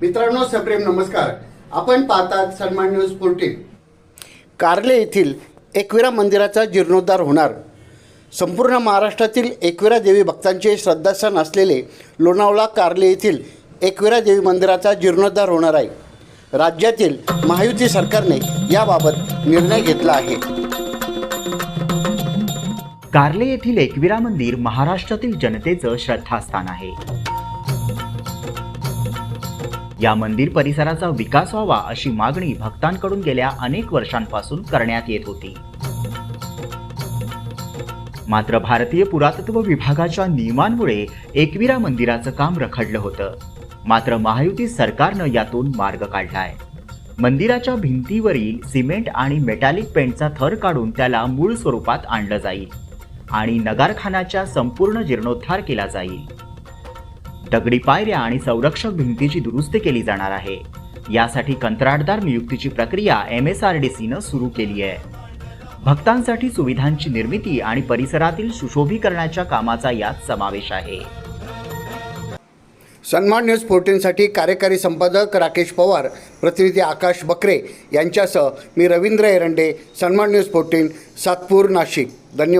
मित्रांनो सप्रेम नमस्कार. आपण पाहतात सन्मान न्यूज फोर्टीन कार्ले येथील एकविरा मंदिराचा जीर्णोद्धार होणार. संपूर्ण महाराष्ट्रातील एकविरा देवी भक्तांचे श्रद्धास्थान असलेले लोणावळा कार्ले येथील एकविरा देवी मंदिराचा जीर्णोद्धार होणार आहे. राज्यातील महायुती सरकारने याबाबत निर्णय घेतला आहे. कार्ले येथील एकविरा मंदिर महाराष्ट्रातील जनतेचं श्रद्धास्थान आहे. या मंदिर परिसराचा विकास व्हावा अशी मागणी भक्तांकडून गेल्या अनेक वर्षांपासून करण्यात येत होती. मात्र भारतीय पुरातत्व विभागाच्या नियमांमुळे एकविरा मंदिराचं काम रखडलं होतं. मात्र महायुती सरकारनं यातून मार्ग काढलाय. मंदिराच्या भिंतीवरील सिमेंट आणि मेटॅलिक पेंटचा थर काढून त्याला मूळ स्वरूपात आणलं जाईल आणि नगारखानाच्या संपूर्ण जीर्णोद्धार केला जाईल. दगडी पायऱ्या आणि संरक्षक भिंतीची दुरुस्ती केली जाणार आहे. यासाठी कंत्राटदार नियुक्तीची प्रक्रिया एम एस आर डी सीनं सुरू केली आहे. भक्तांसाठी सुविधांची निर्मिती आणि परिसरातील सुशोभीकरणाच्या कामाचा यात समावेश आहे. सन्मान न्यूज फोर्टीनसाठी कार्यकारी संपादक राकेश पवार प्रतिनिधी आकाश बकरे यांच्यासह मी रवींद्र एरंडे सन्मान न्यूज फोर्टीन सातपूर नाशिक. धन्यवाद.